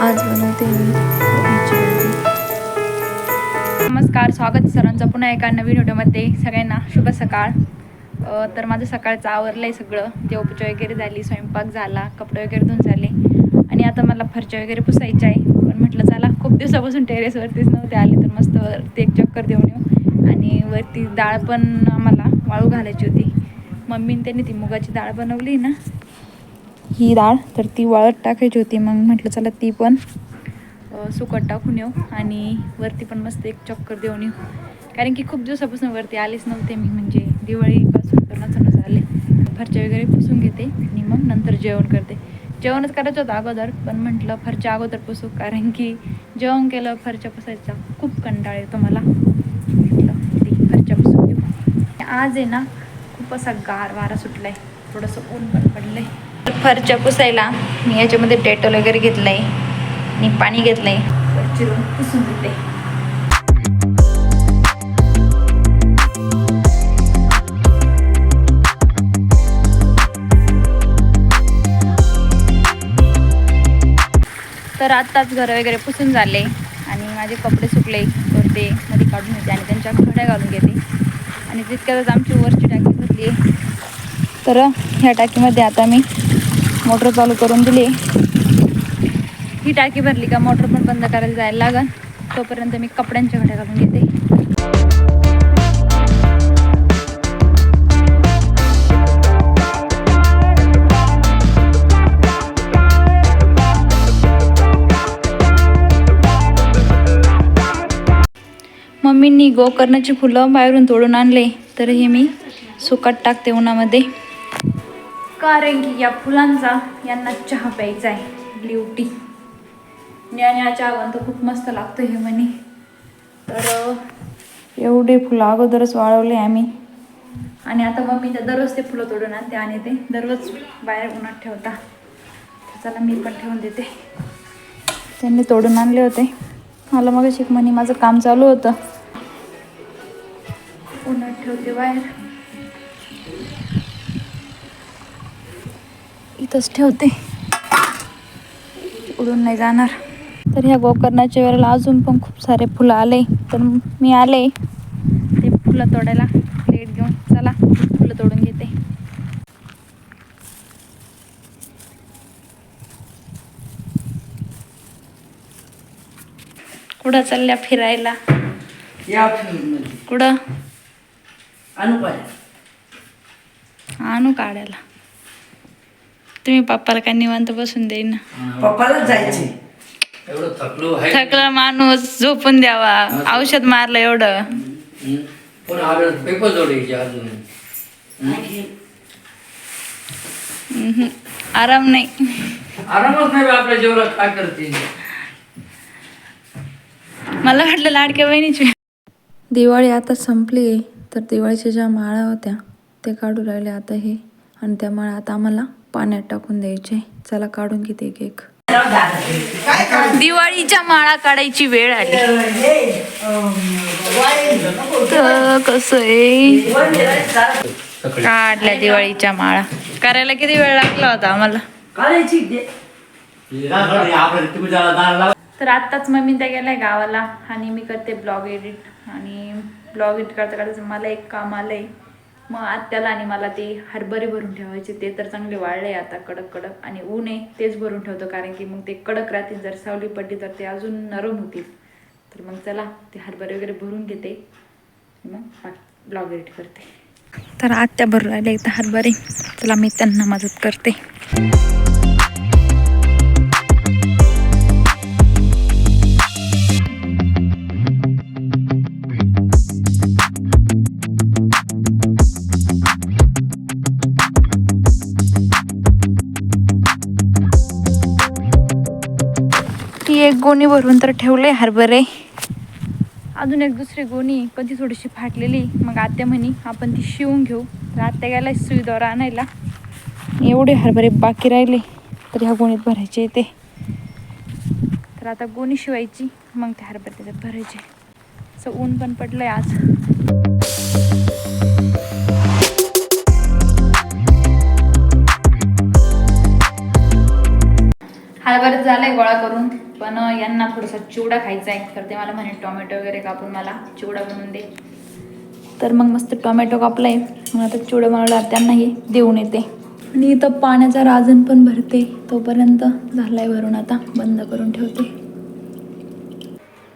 आज बनवते मी. नमस्कार स्वागत सरांचं पुन्हा एका नवीन व्हिडिओमध्ये सगळ्यांना शुभ सकाळ. तर माझं सकाळचं आवरलं आहे सगळं उपचार वगैरे झाली स्वयंपाक झाला कपडे वगैरे धुवून झाले. आणि आता मला फरचे वगैरे पुसायचे आहे. पण म्हटलं चला खूप दिवसापासून टेरेसवरतीच नव्हते आले तर मस्त वरती एक चक्कर देऊन येऊ. आणि वरती डाळ पण आम्हाला वाळू घालायची होती. मम्मीने त्यांनी ती मुगाची डाळ बनवली ना ही डाळ तर ती वाळत टाकायची होती. मग म्हटलं चला ती पण सुकट टाकून येऊ आणि वरती पण मस्त एक चक्कर देऊन येऊ. कारण की खूप दिवसापासून वरती आलेच नव्हते मी. म्हणजे दिवाळीपासून तर नच आले. फरच्या वगैरे पुसून घेते आणि मग नंतर जेवण करते. जेवणच करायचं होतं अगोदर पण म्हटलं फरच्या अगोदर पुसू. कारण की जेवण केलं फरच्या पुसायचा खूप कंटाळ येतो मला. म्हटलं फरच्या पुसून घेऊ. आज आहे ना खूप असा गार वारा सुटलाय. थोडंसं ऊन पण पडलंय. आहे फरच्या पुसायला. मी याच्यामध्ये डेटॉल वगैरे घेतलं आहे आणि पाणी घेतलं आहे चिरून पुसून घेते तर आत्ताच घर वगैरे पुसून झाले. आणि माझे कपडे सुकले. तर ते मध्ये काढून घेते आणि त्यांच्या घड्या घालून घेते. आणि तितक्यातच आमची वरची टाकी भरली आहे तर ह्या टाकीमध्ये आता मी मोटर चालू करून दिली. ही टाकी भरली का मोटर पण बंद करायला जायला लागन तोपर्यंत मी कपड्यांच्या घड्या घालून घेते. मम्मींनी गोकर्णाची फुलं बाहेरून तोडून आणले. तर हे मी सुकात टाकते उन्हामध्ये. कारण की या फुलांचा यांना चहा प्यायचा आहे. ब्ल्यू टी न्याण्या चहा तर खूप मस्त लागतो हे म्हणे. तर एवढे फुलं अगोदरच वाळवले आम्ही. आणि आता मम्मी तर दररोज ते फुलं तोडून आणते आणि ते दररोज बाहेर उन्हात ठेवता. त्याला चला मी पण ठेवून देते. त्यांनी तोडून आणले होते. मला मग शिक म्हणे माझं काम चालू होतं. उन्हात ठेवते बाहेर. इथंच ठेवते. उडून नाही जाणार. तर ह्या गोकर्णाच्या वेळेला अजून पण खूप सारे फुलं आले. तर मी आले. ते फुलं तोडायला. प्लेट घेऊन. चला फुलं तोडून घेते. कुठं चालल्या फिरायला? कुठं? अनुपाया आणू काढायला तुम्ही पप्पाला काय निवांत बसून देईन पप्पालाच जायचे. एवढं थकलो आहे. थकला माणूस झोपून द्यावा. औषध मारलं एवढं. हं? पण आलं पेपर जोडायचे अजून. हम्म. आराम नाही. आरामच नाही बा आपल्या जेवणात काय करते? मला वाटलं लाडक्या बहिणीची. दिवाळी आता संपली आहे तर दिवाळीच्या ज्या माळा होत्या ते काढू राहिले आता हे. आणि त्या माळा आता आम्हाला पाण्यात टाकून द्यायचे. चला काढून घेते एक एक. दिवाळीच्या माळा काढायची वेळ आली. तर कसं आहे? काढल्या दिवाळीच्या माळा. करायला किती वेळ लागला होता आम्हाला? तर आत्ताच मम्मी त्या गेलाय गावाला आणि मी करते ब्लॉग एडिट. आणि ब्लॉग एडिट करता करता मला एक काम आलंय. मग आत्याला आणि मला ते हरभरे भरून ठेवायचे ते तर चांगले वाळले आता कडक कडक. आणि ऊन आहे तेच भरून ठेवतो कारण की मग ते कडक राहतील जर सावली पडली तर ते अजून नरम होतील. तर मग चला ते हरभरे वगैरे भरून घेते. मग ब्लॉग एडिट करते. तर आत्या भरून राहिले एकदा हरभरे. चला मी त्यांना मदत करते. गोणी भरून तर ठेवले हरभरे. अजून एक दुसरी गोणी कधी थोडीशी फाटलेली. मग आत्या म्हणी आपण ती शिवून घेऊ. तर आत्या गेला सुई दोरा आणायला. एवढे हरभरे बाकी राहिले तर ह्या गोणीत भरायचे ते. तर आता गोणी शिवायची मग ते हरभरे त्याच्यात भरायचे. असं ऊन पण पडलंय आज. हरभर झालंय गोळा करून पण यांना थोडासा चिवडा खायचा आहे तर ते मला म्हणे टोमॅटो वगैरे कापून मला चिवडा बनवून दे. तर मग मस्त टोमॅटो कापलाय. मग आता चिवडा बनवला त्यांनाही देऊन येते. आणि इथं पाण्याचा राजन पण भरते. तोपर्यंत झालाय भरून आता बंद करून ठेवते.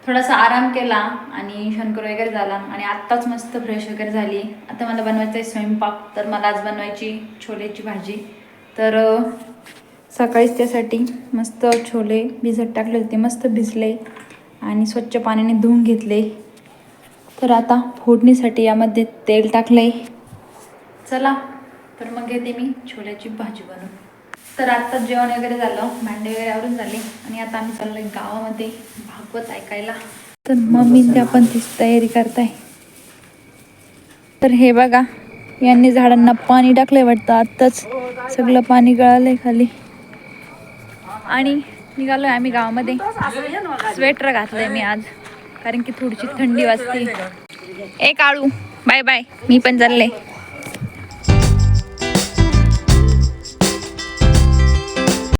थोडासा आराम केला आणि शंकर वगैरे झाला. आणि आत्ताच मस्त फ्रेश वगैरे झाली. आता मला बनवायचं आहे स्वयंपाक. तर मला आज बनवायची छोल्याची भाजी. तर सकाळीच त्यासाठी मस्त छोले भिजत टाकले होते मस्त भिजले आणि स्वच्छ पाण्याने धुवून घेतले. तर आता फोडणीसाठी यामध्ये तेल टाकलंय. चला तर मग घेते मी छोल्याची भाजी बनवून. तर आता जेवण वगैरे झालं भांडे वगैरे आवरून झाले आणि आता आम्ही चाललोय गावामध्ये भागवत ऐकायला. तर मम्मी त्या पण तीच तयारी करताय. तर हे बघा यांनी झाडांना पाणी टाकलंय वाटतं आत्ताच सगळं पाणी गळालंय खाली. आणि निघालो आहे आम्ही गावामध्ये. स्वेटर घातलंय मी आज कारण की थोडीशी थंडी वाजते. ए काळू बाय बाय मी पण चालले.